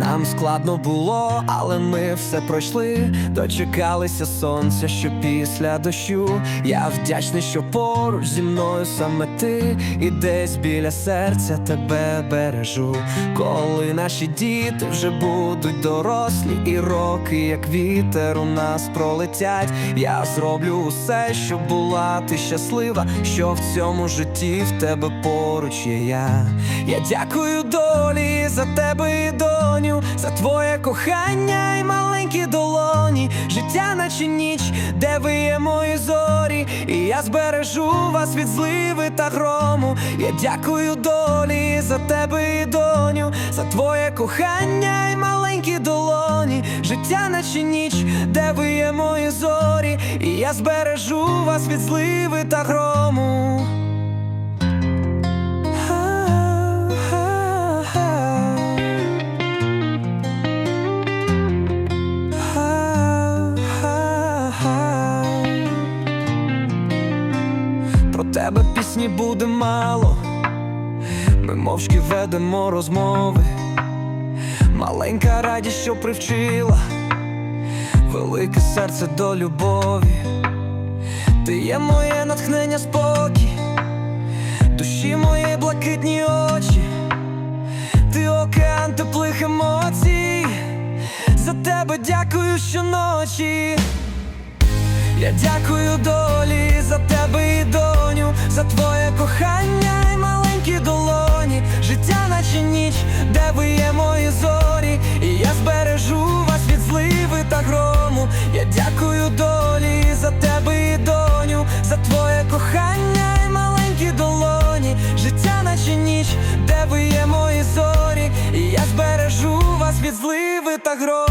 Нам складно було, але ми все пройшли. Дочекалися сонця, що після дощу. Я вдячний, що поруч зі мною саме ти, і десь біля серця тебе бережу. Коли наші діти вже будуть дорослі, і роки, як вітер, у нас пролетять. Я зроблю усе, щоб була ти щаслива, що в цьому житті в тебе поруч є я. Я дякую долі за тебе і доню, за твоє кохання і маленькі долоні. Життя, наче ніч, де ви є мої зорі, і я збережу вас від зливи та грому. Я дякую долі за тебе і доню, за твоє кохання і маленькі долоні. Життя, наче ніч, де ви є мої зорі, і я збережу вас від зливи та грому. Тебе пісні буде мало, ми мовчки ведемо розмови. Маленька радість, що привчила, велике серце до любові. Ти є моє натхнення, спокій, душі мої блакитні очі, ти океан теплих емоцій, за тебе дякую щоночі. Я дякую долі за тебе і доню, кохання і маленькі долоні. Життя, наче ніч, де ви є мої зорі, і я збережу вас від зливи та грому.